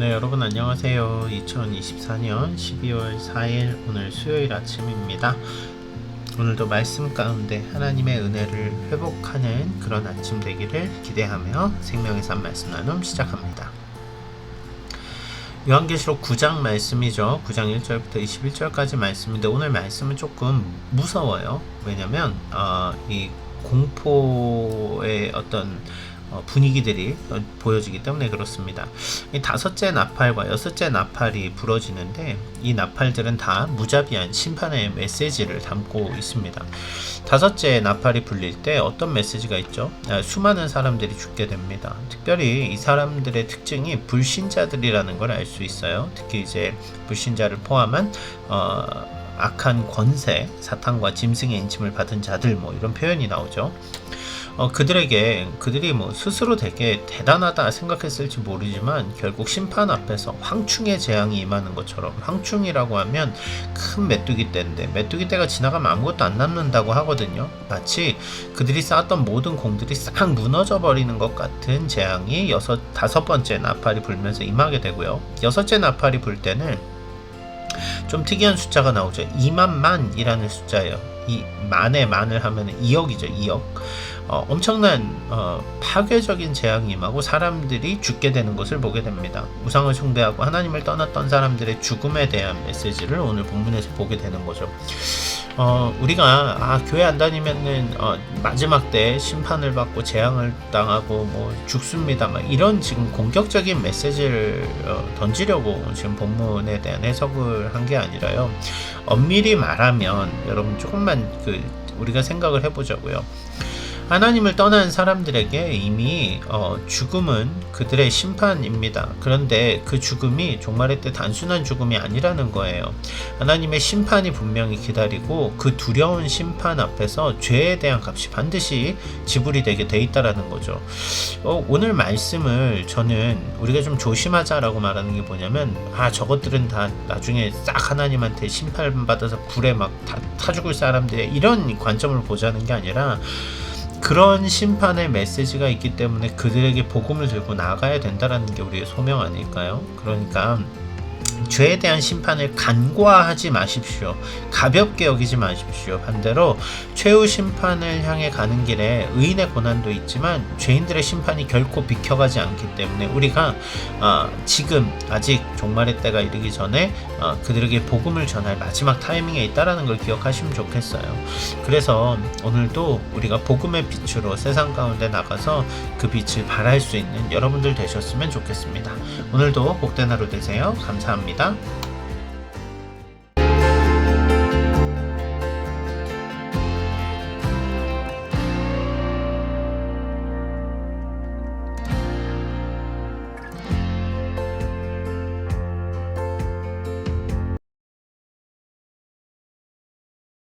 네, 여러분 안녕하세요. 2024년 12월 4일 오늘 수요일 아침입니다. 오늘도 말씀 가운데 하나님의 은혜를 회복하는 그런 아침 되기를 기대하며 생명의 산 말씀 나눔 시작합니다. 요한계시록 9장 말씀이죠. 9장 1절부터 21절까지 말씀인데 오늘 말씀은 조금 무서워요. 왜냐면 어, 이 공포의 어떤 어, 분위기들이 어, 보여지기 때문에 그렇습니다. 이 다섯째 나팔과 여섯째 나팔이 부러지는데 이 나팔들은 다 무자비한 심판의 메시지를 담고 있습니다. 다섯째 나팔이 불릴 때 어떤 메시지가 있죠? 아, 수많은 사람들이 죽게 됩니다. 특별히 이 사람들의 특징이 불신자들이라는 걸 알 수 있어요. 특히 이제 불신자를 포함한 어, 악한 권세, 사탄과 짐승의 인침을 받은 자들 뭐 이런 표현이 나오죠. 어, 그들에게 그들이 뭐 스스로 되게 대단하다 생각했을지 모르지만 결국 심판 앞에서 황충의 재앙이 임하는 것처럼 황충이라고 하면 큰 메뚜기 떼인데 메뚜기 떼가 지나가면 아무것도 안 남는다고 하거든요. 마치 그들이 쌓았던 모든 공들이 싹 무너져 버리는 것 같은 재앙이 여섯 다섯 번째 나팔이 불면서 임하게 되고요. 여섯째 나팔이 불 때는 좀 특이한 숫자가 나오죠. 2만만이라는 숫자예요. 이 만에 만을 하면 2억이죠. 2억. 어, 엄청난 어, 파괴적인 재앙이 임하고 사람들이 죽게 되는 것을 보게 됩니다. 우상을 숭배하고 하나님을 떠났던 사람들의 죽음에 대한 메시지를 오늘 본문에서 보게 되는 거죠. 어, 우리가 아, 교회 안 다니면은 어, 마지막 때 심판을 받고 재앙을 당하고 뭐 죽습니다. 막 이런 지금 공격적인 메시지를 어, 던지려고 지금 본문에 대한 해석을 한 게 아니라요. 엄밀히 말하면 여러분 조금만 그 우리가 생각을 해보자고요. 하나님을 떠난 사람들에게 이미 어, 죽음은 그들의 심판입니다. 그런데 그 죽음이 종말의 때 단순한 죽음이 아니라는 거예요. 하나님의 심판이 분명히 기다리고 그 두려운 심판 앞에서 죄에 대한 값이 반드시 지불이 되게 돼 있다라는 거죠. 어, 오늘 말씀을 저는 우리가 좀 조심하자라고 말하는 게 뭐냐면 아 저것들은 다 나중에 싹 하나님한테 심판받아서 불에 막 타, 타 죽을 사람들의 이런 관점을 보자는 게 아니라 그런 심판의 메시지가 있기 때문에 그들에게 복음을 들고 나가야 된다라는 게 우리의 소명 아닐까요? 그러니까 죄에 대한 심판을 간과하지 마십시오. 가볍게 여기지 마십시오. 반대로 최후 심판을 향해 가는 길에 의인의 고난도 있지만 죄인들의 심판이 결코 비켜가지 않기 때문에 우리가 어, 지금 아직 종말의 때가 이르기 전에 어, 그들에게 복음을 전할 마지막 타이밍에 있다라는 걸 기억하시면 좋겠어요. 그래서 오늘도 우리가 복음의 빛으로 세상 가운데 나가서 그 빛을 발할 수 있는 여러분들 되셨으면 좋겠습니다. 오늘도 복된 하루 되세요. 감사합니다.